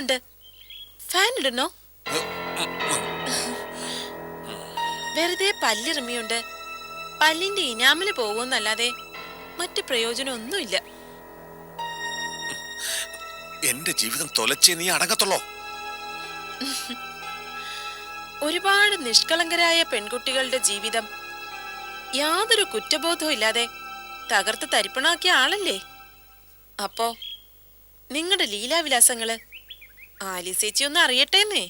ചൂടുന്നുണ്ട് fan ഇടണോ വെറുതെ പല്ലിറമിയുണ്ട്. പല്ലിന്റെ ഇനാമിൽ പോകുമെന്നല്ലാതെ മറ്റു പ്രയോജനമൊന്നുമില്ല. എന്റെ ജീവിതം തൊലച്ചേ നീ അടങ്ങത്തുള്ളോ? ഒരുപാട് നിഷ്കളങ്കരായ പെൺകുട്ടികളുടെ ജീവിതം യാതൊരു കുറ്റബോധവും ഇല്ലാതെ തകർത്ത് തരിപ്പണാക്കിയ ആളല്ലേ? അപ്പോ നിങ്ങളുടെ ലീലാവിലാസങ്ങൾ ആലിസേച്ചി ഒന്ന് അറിയട്ടേന്നേ.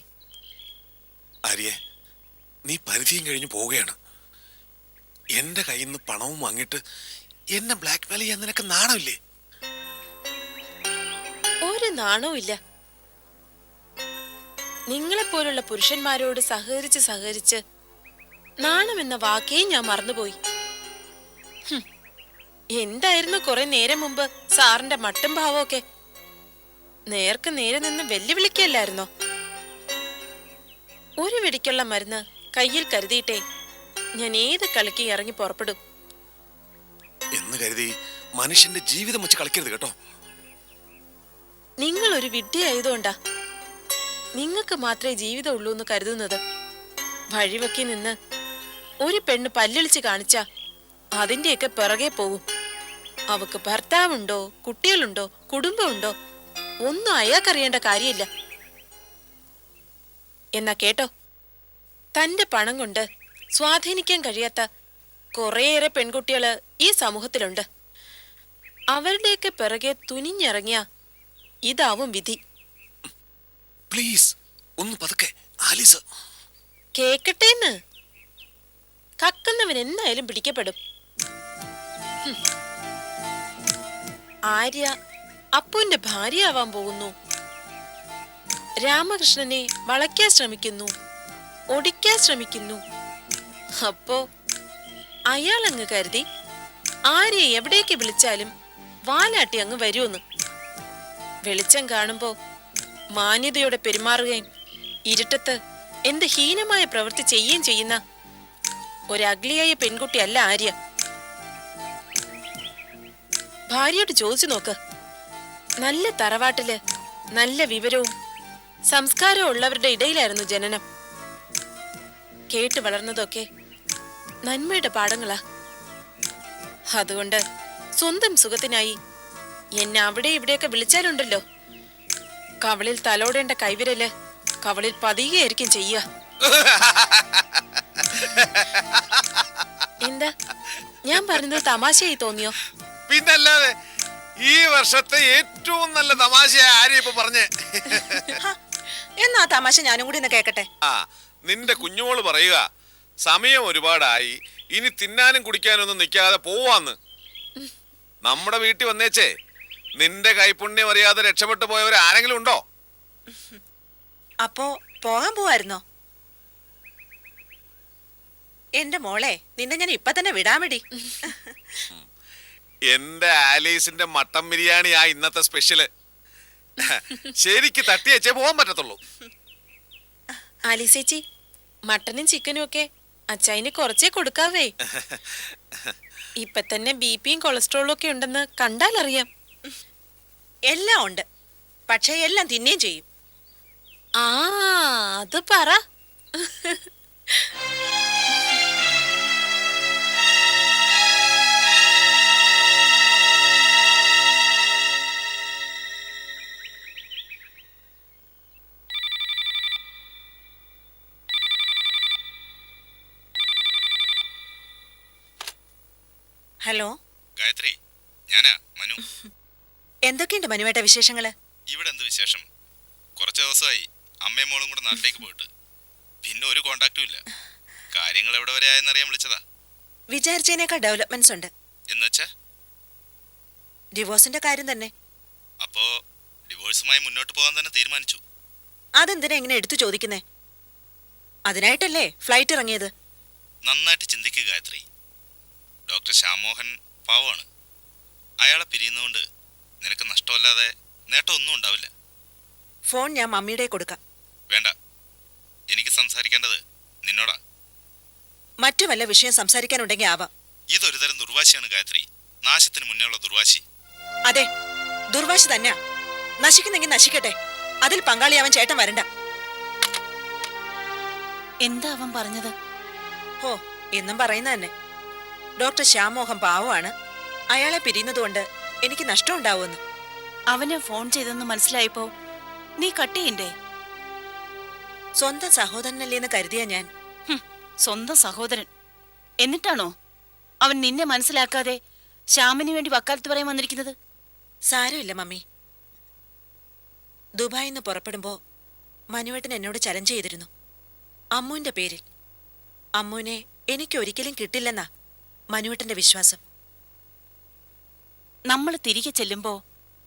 ആര്യെ നീ പരിധിയും കഴിഞ്ഞ് പോവുകയാണ്. എന്റെ കയ്യിൽ നിന്ന് പണവും വാങ്ങിയിട്ട് എന്നെ ബ്ലാക്ക് മെയിൽ ചെയ്യാൻ നിനക്ക് നാണമില്ലേ? ഒരു നാണവും ഇല്ല. നിങ്ങളെപ്പോലുള്ള പുരുഷന്മാരോട് സഹകരിച്ച് സഹകരിച്ച് നാണം എന്ന വാക്കേ ഞാൻ മറന്നുപോയി. ഹും, എന്തായിരുന്നു കുറെ നേരം മുമ്പ് സാറിന്റെ മട്ടും ഭാവമൊക്കെ? നേർക്ക് നേരെ നിന്ന് വെല്ലുവിളിക്കല്ലായിരുന്നോ? ഒരു വിടിക്കുള്ള മരുന്ന് കയ്യിൽ കരുതിയിട്ടെ ഞാൻ ഏത് കളിക്ക് ഇറങ്ങി പുറപ്പെടും? എന്ന് കരുതി മനുഷ്യന്റെ ജീവിതം വെച്ച് കളിക്കരുത് കേട്ടോ. നിങ്ങൾ ഒരു വിഡ്ഢിയായതുകൊണ്ടാ നിങ്ങൾക്ക് മാത്രമേ ജീവിതം ഉള്ളൂ എന്ന് കരുതുന്നത്. വഴിവക്കി നിന്ന് ഒരു പെണ്ണ് പല്ലിളിച്ച് കാണിച്ച അതിന്റെയൊക്കെ പിറകെ പോകും. അവക്ക് ഭർത്താവുണ്ടോ കുട്ടികളുണ്ടോ കുടുംബമുണ്ടോ? ഒന്നും അയാൾക്കറിയേണ്ട കാര്യമില്ല. എന്നാ കേട്ടോ. തന്റെ പണം കൊണ്ട് സ്വാധീനിക്കാൻ കഴിയാത്ത കുറേയേറെ പെൺകുട്ടികൾ ഈ സമൂഹത്തിലുണ്ട്. അവരുടെയൊക്കെ പിറകെ തുനിഞ്ഞിറങ്ങിയ ഇതാവും വിധി. പ്ലീസ് ഒന്ന് പതുക്കെ. ആലീസ്. കേക്കട്ടേന്ന്. കക്കുന്നവൻ എന്തായാലും പിടിക്കപ്പെടും. ആര്യ അപ്പുവിന്റെ ഭാര്യയാവാൻ പോകുന്നു. രാമകൃഷ്ണനെ വളയ്ക്കാൻ ശ്രമിക്കുന്നു. ഒടിക്കാൻ ശ്രമിക്കുന്നു. അപ്പോ അയാൾ അങ്ങ് കരുതി ആര്യ എവിടേക്ക് വിളിച്ചാലും വാലാട്ടി അങ്ങ് വരുമെന്ന്. വെളിച്ചം കാണുമ്പോ മാന്യതയോടെ പെരുമാറുകയും ഇരുട്ടത്ത് എന്ത് ഹീനമായ പ്രവൃത്തി ചെയ്യുകയും ചെയ്യുന്ന ഒരു അഗ്ലിയായ പെൺകുട്ടിയല്ല ആര്യ. ഭാര്യയോട് ചോദിച്ചു നോക്ക്. നല്ല തറവാട്ടിൽ നല്ല വിവരവും സംസ്കാരവും ഉള്ളവരുടെ ഇടയിലായിരുന്നു ജനനം. കേട്ട് വളർന്നതൊക്കെ നന്മയുടെ പാഠങ്ങളാ. അതുകൊണ്ട് സ്വന്തം സുഖത്തിനായി എന്നെ അവിടെ ഇവിടെയൊക്കെ വിളിച്ചാലുണ്ടല്ലോ. കവളിൽ തലോടേണ്ട കൈവിരൽ കവളിൽ പതിയുകയായിരിക്കും ചെയ്യുക. എന്താ? ഞാൻ പറഞ്ഞത് തമാശയായി തോന്നിയോ? പിന്നല്ലാതെ ഈ വർഷത്തെ ഏറ്റവും നല്ല തമാശ ആര്യ ഇപ്പൊ പറഞ്ഞേ? എന്നാ തമാശ ഞാനും കൂടി ഒന്ന് കേക്കട്ടെ. ആ നിന്റെ കുഞ്ഞുമോൾ പറയുക സമയം ഒരുപാടായി ഇനി തിന്നാനും കുടിക്കാനും ഒന്നും നിൽക്കാതെ പോവാന്ന്. നമ്മുടെ വീട്ടിൽ വന്നേച്ചേ നിന്റെ കൈപുണ്യം അറിയാതെ രക്ഷപ്പെട്ടു പോയവർ ആരെങ്കിലും ഉണ്ടോ? അപ്പോ പോകാൻ പോവായിരുന്നോ? എന്റെ മോളെ നിന്നെ ഞാൻ ഇപ്പൊ തന്നെ വിടാമടി എന്റെ ആലീസിന്റെ മട്ടൻ ബിരിയാണി ആ ഇന്നത്തെ സ്പെഷ്യൽ. ശരിക്ക് തട്ടിയച്ചേ പോകാൻ പറ്റത്തുള്ളൂ. ആലീസേച്ചി മട്ടനും ചിക്കനും ഒക്കെ അച്ചായിന് കുറച്ചേ കൊടുക്കാവേ. ഇപ്പൊ തന്നെ ബി പിയും കൊളസ്ട്രോളും ഒക്കെ ഉണ്ടെന്ന് കണ്ടാൽ അറിയാം എല്ലാം ഉണ്ട്. പക്ഷെ എല്ലാം തിന്നുകയും ചെയ്യും. ആ അത് പറ. മനുവേട്ട വിശേഷങ്ങൾ? ഇവിടെ എന്ത് വിശേഷം? കുറച്ച് ദിവസമായി അമ്മയും മോളും കൂടെ നാട്ടിലേക്ക് പോയിട്ട്. പിന്നെ ഒരു കോണ്ടാക്റ്റും ഇല്ല. കാര്യങ്ങൾ എവിടെ വരെ ആയെന്നറിയാൻ വിളിച്ചതാ. വിചാരിച്ചതിനേക്കാൾ ഡെവലപ്മെന്റ്സ് ഉണ്ട്. എന്ന് വെച്ചാ? ഡിവോഴ്സിന്റെ കാര്യം തന്നെ. അപ്പോ ഡിവോഴ്സുമായി മുന്നോട്ട് പോകാൻ തന്നെ തീരുമാനിച്ചു. അതെന്തിനാ ഇങ്ങനെ എടുത്തു ചോദിക്കുന്നേ? അതിനായിട്ടല്ലേ ഫ്ലൈറ്റ് ഇറങ്ങിയത്? നന്നായിട്ട് ചിന്തിക്കുക ഗായത്രി. ഡോക്ടർ ശ്യാമോഹൻ പാവമാണ്. അയാളെ പിരിയുന്നതുകൊണ്ട് നിനക്ക് നഷ്ടമല്ലാതെ നേട്ടമൊന്നും ഉണ്ടാവില്ല. ഫോൺ ഞാൻ മമ്മിയുടെ കൊടുക്കാം. വേണ്ട. എനിക്ക് സംസാരിക്കേണ്ടത് നിന്നോടാ. മറ്റു വല്ല വിഷയം സംസാരിക്കാനുണ്ടെങ്കിൽ ആവാം. ഇതൊരു തരം ദുർവാശിയാണ് ഗായത്രി. നാശത്തിന് മുന്നേ ഉള്ള ദുർവാശി. അതെ ദുർവാശി തന്നെയാ. നശിക്കുന്നെങ്കിൽ നശിക്കട്ടെ. അതിൽ പങ്കാളിയാവാൻ ചേട്ടൻ വരണ്ട. എന്താ അവൻ പറഞ്ഞത്? ഹോ എന്നും പറയുന്ന തന്നെ. ഡോക്ടർ ശ്യാമോഹൻ പാവമാണ്. അയാളെ പിരിയുന്നതുകൊണ്ട് എനിക്ക് നഷ്ടം ഉണ്ടാവുമെന്ന് അവന് ഫോൺ ചെയ്തെന്ന് മനസ്സിലായപ്പോ നീ കട്ട് ചെയ്യണ്ടേ? സ്വന്തം സഹോദരനല്ലേന്ന് കരുതിയ ഞാൻ. സ്വന്തം സഹോദരൻ. എന്നിട്ടാണോ? അവൻ നിന്നെ മനസ്സിലാക്കാതെ ശ്യാമിന് വേണ്ടി വക്കാലത്ത് പറയാൻ വന്നിരിക്കുന്നത്? സാരമില്ല മമ്മി. ദുബായിൽ നിന്ന് പുറപ്പെടുമ്പോ മനുവേട്ടൻ എന്നോട് ചലഞ്ച് ചെയ്തിരുന്നു. അമ്മുവിന്റെ പേരിൽ. അമ്മുവിനെ എനിക്ക് ഒരിക്കലും കിട്ടില്ലെന്നാ മനുവേട്ടന്റെ വിശ്വാസം. നമ്മൾ തിരികെ ചെല്ലുമ്പോ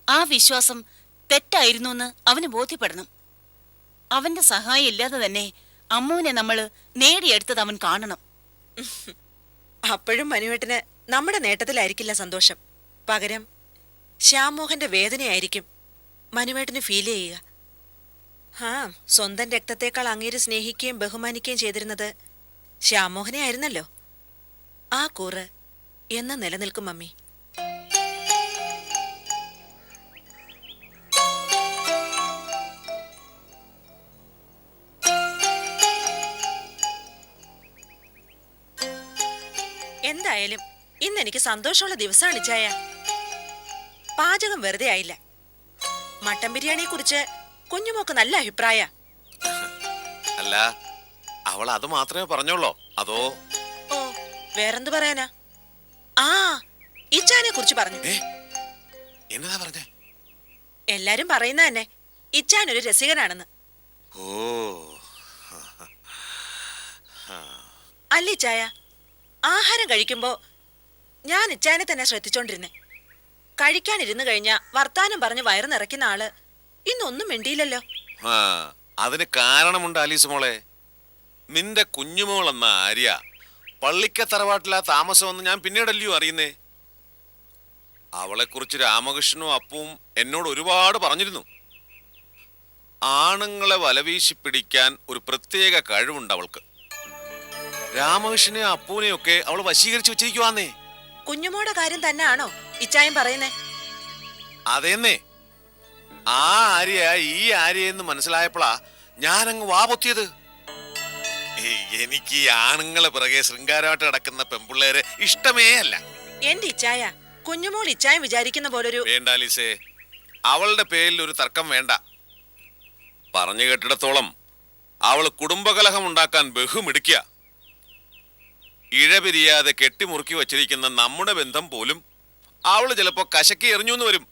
ആ വിശ്വാസം തെറ്റായിരുന്നു എന്ന് അവന് ബോധ്യപ്പെടണം. അവന്റെ സഹായം ഇല്ലാതെ തന്നെ അമ്മുവിനെ നമ്മൾ നേടിയെടുത്തത് അവൻ കാണണം. അപ്പോഴും മനുവേട്ടന് നമ്മുടെ നേട്ടത്തിലായിരിക്കില്ല സന്തോഷം. പകരം ശ്യാമോഹന്റെ വേദനയായിരിക്കും മനുവേട്ടന് ഫീൽ ചെയ്യുക. ആ സ്വന്തം രക്തത്തെക്കാൾ അങ്ങേര് സ്നേഹിക്കുകയും ബഹുമാനിക്കുകയും ചെയ്തിരുന്നത് ശ്യാമോഹനെ ആയിരുന്നല്ലോ. ആ കൂറ് എന്ന് നിലനിൽക്കും മമ്മി. എന്തായാലും ഇന്ന് എനിക്ക് സന്തോഷമുള്ള ദിവസമാണ് ജയ പാചകം വെറുതെ ആയില്ല. മട്ടൻ ബിരിയാണിയെ കുറിച്ച് കുഞ്ഞുമോക്ക് നല്ല അഭിപ്രായ. അല്ല അവൾ അത് മാത്രമേ പറഞ്ഞോളോ. അതോ? ഓ വേറെന്ത് പറയാനാ? ആ ഇച്ചാനെ കുറിച്ച് പറഞ്ഞു എന്നതാ പറഞ്ഞേ? എല്ലാരും പറയുന്ന തന്നെ ഇച്ചാൻ ഒരു രസികനാണെന്ന്. ഓ അല്ല ഇച്ചായ ആഹാരം കഴിക്കുമ്പോ ഞാൻ ഇച്ചാനെ തന്നെ ശ്രദ്ധിച്ചോണ്ടിരുന്നേ. കഴിക്കാനിരുന്നു കഴിഞ്ഞാ വർത്താനം പറഞ്ഞ് വയറ് നിറയ്ക്കുന്ന ആൾ ഇന്നൊന്നും മിണ്ടിയില്ലല്ലോ. അതിന് കാരണമുണ്ട് ആലീസ് മോളെ. നിന്റെ കുഞ്ഞുമോൾ എന്ന ആര്യ പള്ളിക്ക തറവാട്ടിലാ താമസമെന്ന് ഞാൻ പിന്നീടല്ലയോ അറിയുന്നേ? അവളെക്കുറിച്ച് രാമകൃഷ്ണനും അപ്പവും എന്നോട് ഒരുപാട് പറഞ്ഞിരുന്നു. ആണുങ്ങളെ വലവീശി പിടിക്കാൻ ഒരു പ്രത്യേക കഴിവുണ്ട് അവൾക്ക്. രാമകൃഷ്ണനെയും അപ്പൂനെ ഒക്കെ അവൾ വശീകരിച്ചു വെച്ചിരിക്കുവാന്നേ. കുഞ്ഞുമോടെ കാര്യം തന്നെയാണോ ഇച്ചായം പറയുന്നേ? അതെന്നേ. ആ ആര്യ ഈ ആര്യയെന്ന് മനസ്സിലായപ്പോഴാ ഞാനങ്ങ് വാപൊത്തിയത് എനിക്ക് ഈ ആണുങ്ങളെ പിറകെ ശൃംഗാരമായിട്ട് കിടക്കുന്ന പെമ്പിള്ളേരെ ഇഷ്ടമേ അല്ല. എന്റെ ഇച്ചായ കുഞ്ഞുമോൾ ഇച്ചായം വിചാരിക്കുന്ന പോലൊരു വേണ്ട ലിസേ അവളുടെ പേരിൽ ഒരു തർക്കം വേണ്ട. പറഞ്ഞു കേട്ടിടത്തോളം അവൾ കുടുംബകലഹം ഉണ്ടാക്കാൻ ബഹുമിടിക്കുക ഇഴപിരിയാതെ കെട്ടിമുറുക്കി വച്ചിരിക്കുന്ന നമ്മുടെ ബന്ധം പോലും അവൾ ചിലപ്പോ കശക്കി എറിഞ്ഞു എന്ന് വരും.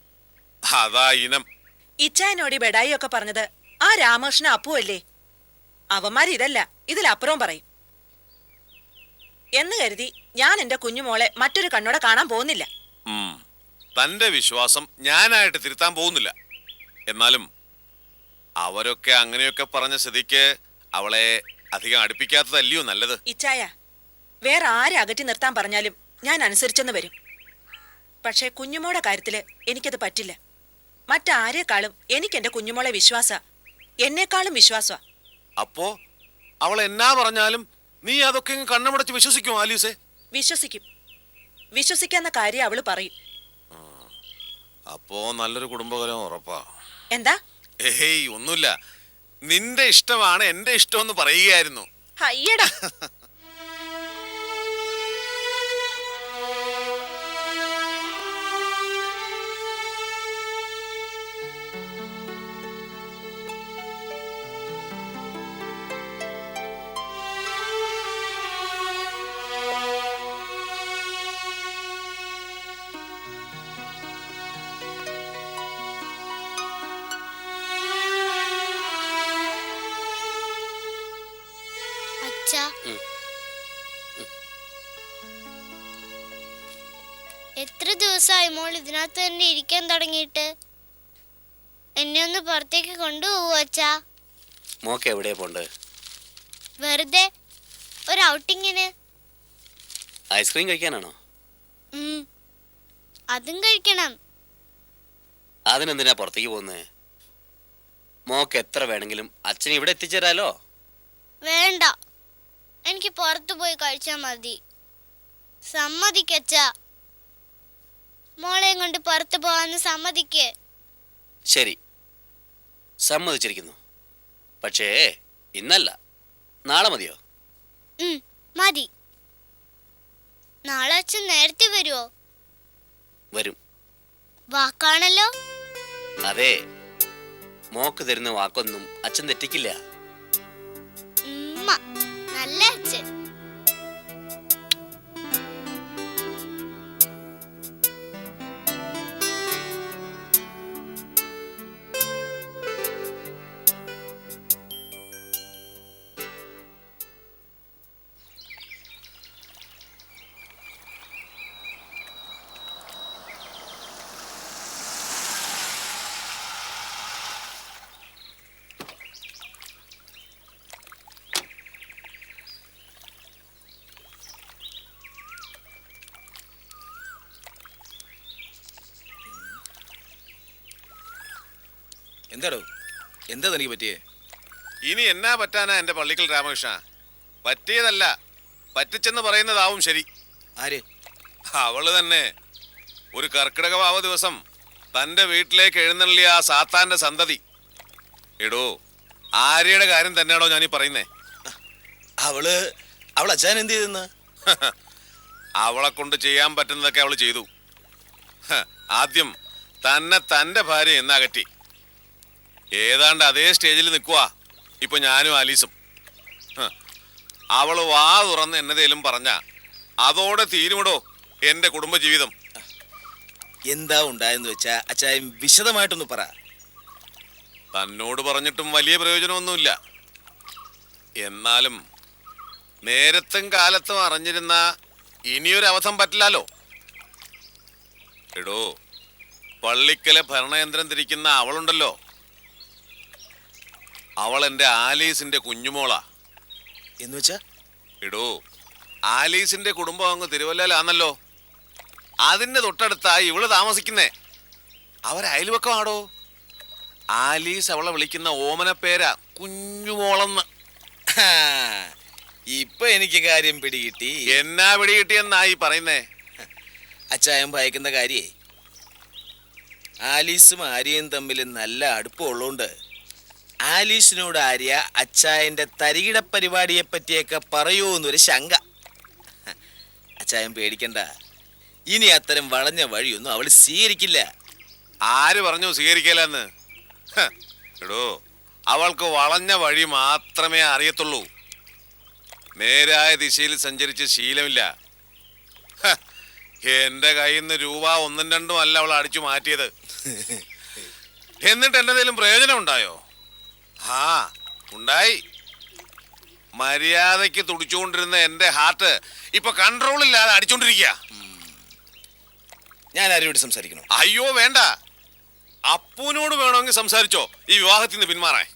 അതാ ഇനം. ഇച്ചായനോടി ബെഡായി ഒക്കെ പറഞ്ഞത് ആ രാമകൃഷ്ണ അപ്പു അല്ലേ അവന്മാർ ഇതല്ല ഇതിലപ്പുറവും പറയും. എന്ന് കരുതി ഞാൻ എന്റെ കുഞ്ഞുമോളെ മറ്റൊരു കണ്ണോടെ കാണാൻ പോകുന്നില്ല. തന്റെ വിശ്വാസം ഞാനായിട്ട് തിരുത്താൻ പോകുന്നില്ല. എന്നാലും അവരൊക്കെ അങ്ങനെയൊക്കെ പറഞ്ഞ സ്ഥിതിക്ക് അവളെ അധികം അടുപ്പിക്കാത്തതല്ലയോ നല്ലത്? ഇച്ചായ വേറെ ആരെ അകറ്റി നിർത്താൻ പറഞ്ഞാലും ഞാൻ അനുസരിച്ചെന്ന് വരും. പക്ഷേ കുഞ്ഞുമോടെ കാര്യത്തിൽ എനിക്കത് പറ്റില്ല. മറ്റാരേക്കാളും എനിക്ക് എന്റെ കുഞ്ഞുമോളെ വിശ്വാസ. എന്നെക്കാളും വിശ്വാസ. അപ്പോ അവൾ എന്നാ പറഞ്ഞാലും നീ അതൊക്കെ കണ്ണുമടച്ച് വിശ്വസിക്കും ആലീസേ? വിശ്വസിക്കും. വിശ്വസിക്കാന്ന കാര്യം അവൾ പറയും. അപ്പോ നല്ലൊരു കുടുംബകരം ഉറപ്പാ. എന്താ? ഏയ് ഒന്നുമില്ല. നിന്റെ ഇഷ്ടമാണ് എന്റെ ഇഷ്ടം എന്ന് പറയുകയായിരുന്നു. അയ്യടാ ഇതിനകത്ത് തന്നെ ഇരിക്കാൻ തുടങ്ങിയിട്ട്. എന്നെ ഒന്ന് പുറത്തേക്ക് കൊണ്ടുപോകൂ അച്ഛാ. മോക്ക് എവിടെയാ പോണ്ട്? വെറുതെ ഒരു ഔട്ടിങ്ങിന്. ഐസ്ക്രീം കഴിക്കാനാണോ. അതും കഴിക്കണം. അതിനെന്തിനാ പുറത്തേക്ക് പോകുന്നത് മോക്ക് എത്ര വേണമെങ്കിലും അച്ഛൻ ഇവിടെ എത്തിച്ചേരാലോ? വേണ്ട. എനിക്ക് പുറത്തു പോയി കഴിച്ചാൽ മതി. സമ്മതിക്കച്ചാ മോളെയും കൊണ്ട് പുറത്തു പോവാന്ന് സമ്മതിക്ക്. ശരി. സമ്മതിച്ചിരിക്കുന്നു. പക്ഷേ ഇന്നല്ല. നാളെ മതിയോ? മതി. നാളെ അച്ഛൻ നേരത്തെ വരുമോ വരും. വാക്കാണല്ലോ? അതെ. മോക്ക് തരുന്ന വാക്കൊന്നും അച്ഛൻ തെറ്റിക്കില്ല. ഉമ്മ. നല്ല അച്ഛൻ. എന്താടോ? എന്താ തനിക്ക് പറ്റിയേ? ഇനി എന്നാ പറ്റാനാ എന്റെ പള്ളിക്കൽ രാമകൃഷ്ണ? പറ്റിയതല്ല പറ്റിച്ചെന്ന് പറയുന്നതാവും ശരി. ആര്? അവൾ തന്നെ. ഒരു കർക്കിടക ഭാവ ദിവസം തന്റെ വീട്ടിലേക്ക് എഴുന്നള്ളിയ ആ സാത്താന്റെ സന്തതി. എടോ ആര്യയുടെ കാര്യം തന്നെയാണോ ഞാനീ പറയുന്നേ? അവൾ അവൾ അച്ഛൻ എന്ത് ചെയ്തെന്ന്? അവളെ കൊണ്ട് ചെയ്യാൻ പറ്റുന്നതൊക്കെ അവൾ ചെയ്തു. ആദ്യം തന്നെ തന്റെ ഭാര്യ എന്നകറ്റി ഏതാണ്ട് അതേ സ്റ്റേജിൽ നിൽക്കുക ഇപ്പൊ ഞാനും ആലീസും. അവൾ അവൾ വാ തുറന്ന് എന്നതേലും പറഞ്ഞ അതോടെ തീരുമിടോ എന്റെ കുടുംബജീവിതം. എന്താ ഉണ്ടായെന്ന് വെച്ചാ അച്ചായൻ വിശദമായിട്ടൊന്ന് പറ. തന്നോട് പറഞ്ഞിട്ടും വലിയ പ്രയോജനമൊന്നുമില്ല. എന്നാലും നേരത്തും കാലത്തും അറിഞ്ഞിരുന്ന ഇനിയൊരു അവസം പറ്റില്ലല്ലോ എടോ പള്ളിക്കലെ ഭരണയന്ത്രം തിരിക്കുന്ന അവളുണ്ടല്ലോ. അവൾ എന്റെ ആലീസിന്റെ കുഞ്ഞുമോളാ. എന്ന് വെച്ചാ? എടോ ആലീസിന്റെ കുടുംബം അങ്ങ് തിരുവല്ലയിലാന്നല്ലോ. അതിന്റെ തൊട്ടടുത്തായി ഇവൾ താമസിക്കുന്നേ. അവരയൽവക്കമാടോ ആലീസ് അവളെ വിളിക്കുന്ന ഓമന പേരാ കുഞ്ഞുമോളെന്ന് ഇപ്പൊ എനിക്ക് കാര്യം പിടികിട്ടി. എന്നാ പിടികിട്ടിയെന്നായി പറയുന്നേ? അച്ചായം ഭയക്കുന്ന കാര്യേ ആലീസും ആര്യയും തമ്മിൽ നല്ല അടുപ്പമുള്ളതുകൊണ്ട് ആലീസിനോട് ആര്യ അച്ചായന്റെ തരികിട പരിപാടിയെ പറ്റിയൊക്കെ പറയൂ എന്നൊരു ശങ്ക. അച്ചായൻ പേടിക്കണ്ട. ഇനി അത്തരം വളഞ്ഞ വഴിയൊന്നും അവൾ സ്വീകരിക്കില്ല. ആര് പറഞ്ഞു സ്വീകരിക്കലെന്ന്? എടോ അവൾക്ക് വളഞ്ഞ വഴി മാത്രമേ അറിയത്തുള്ളൂ. നേരായ ദിശയിൽ സഞ്ചരിച്ച് ശീലമില്ല. എന്റെ കയ്യിൽ നിന്ന് രൂപ ഒന്നും രണ്ടും അല്ല അവൾ അടിച്ചു മാറ്റിയത്. എന്നിട്ട് എന്തെങ്കിലും പ്രയോജനം ഉണ്ടായോ ആ ഉണ്ടായി. മര്യാദയ്ക്ക് തുടിച്ചുകൊണ്ടിരുന്ന എന്റെ ഹാർട്ട് ഇപ്പൊ കൺട്രോൾ ഇല്ലാതെ അടിച്ചോണ്ടിരിക്കുക ഞാൻ ആരോട് സംസാരിക്കണം? അയ്യോ വേണ്ട. അപ്പൂനോട് വേണമെങ്കിൽ സംസാരിച്ചോ. ഈ വിവാഹത്തിൽ നിന്ന് പിന്മാറാൻ.